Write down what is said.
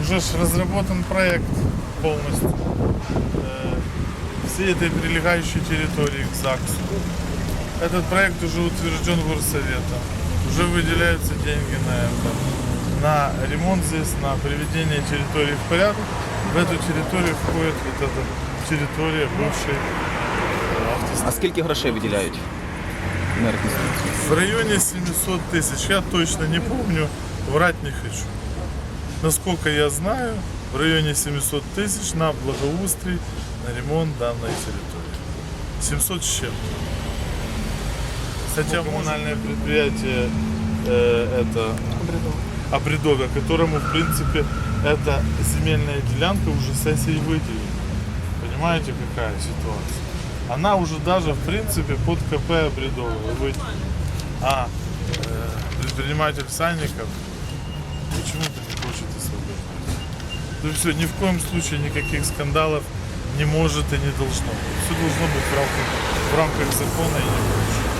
уже ж разработан проект полностью э, всей этой прилегающей территории к ЗАГСу. Этот проект уже утвержден горсоветом. Уже выделяются деньги на это. На ремонт здесь, на приведение территории в порядок. В эту территорию входит вот эта территория бывшей э, автостанции. А скільки грошей виділяють на реконструкцію? В районе 700 тысяч. Я точно не помню, врать не хочу. Насколько я знаю, в районе 700 тысяч на благоустрий, на ремонт данной территории. 700 с чем-то. Кстати, коммунальное предприятие э, это Обредовье, которому, в принципе, эта земельная делянка уже сессией выделена. Понимаете, какая ситуация? Она уже даже, в принципе, под КП Обредовье выделена. А э, предприниматель Санников почему-то не хочет. Ну все, ни в коем случае никаких скандалов не может и не должно. Все должно быть в рамках, в рамках закона и не больше.